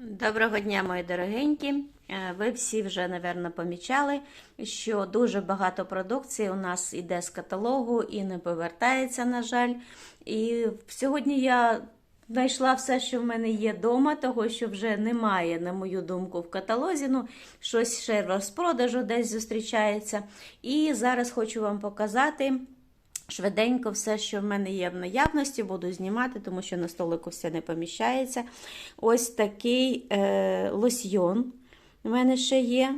Доброго дня, мої дорогенькі. Е, Ви всі вже, напевно, помічали, що дуже багато продукції у нас іде з каталогу і не повертається, на жаль. І сьогодні я знайшла все, що в мене є вдома, того, що вже немає, на мою думку, в каталозі. Ну, щось ще розпродажу десь зустрічається. І зараз хочу вам показати. Швиденько все, що в мене є в наявності, буду знімати, тому що на столику все не поміщається. Ось такий е, лосьйон в мене ще є.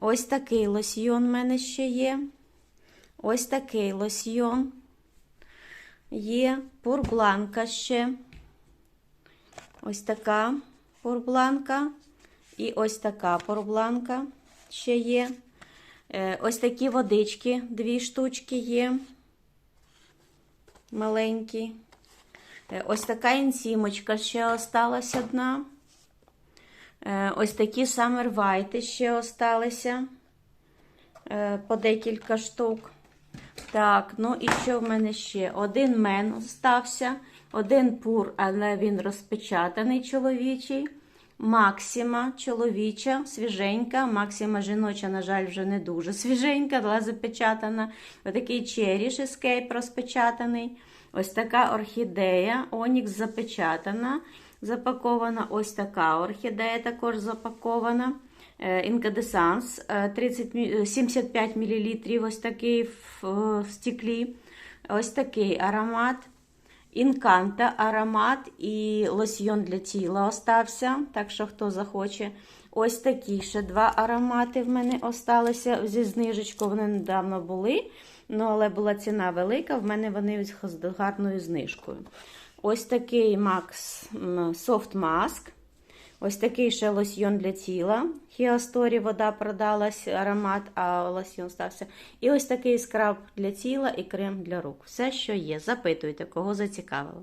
Ось такий лосьйон в мене ще є. Ось такий лосьйон. Є пурбланка ще. Ось така пурбланка. І ось така пурбланка ще є. Е, Ось такі водички, дві штучки є. Маленькі. Е, Ось така інсімочка ще осталась одна. Е, Ось такі White ще осталися. Е, По декілька штук. Так, ну і що в мене ще? Один мен остався, один пур, але він розпечатаний чоловічий. Максима чоловіча, свіженька. Максима жіноча, на жаль, вже не дуже свіженька, але запечатана. Отакий черіш ескейп розпечатаний. Ось така орхідея. Онікс запечатана. Запакована ось така орхідея також запакована. Інкадесанс 75 мл. Ось такий в стеклі. Ось такий аромат. Інканта аромат і лосьйон для тіла остався. Так що, хто захоче. Ось такі ще два аромати в мене осталися зі знижечкою. Вони недавно були, ну, але була ціна велика. В мене вони з гарною знижкою. Ось такий Max Soft Mask. Ось такий ще лосьйон для тіла. Хіасторі вода продалась, аромат, а лосьйон стався. І ось такий скраб для тіла і крем для рук. Все, що є. Запитуйте, кого зацікавило.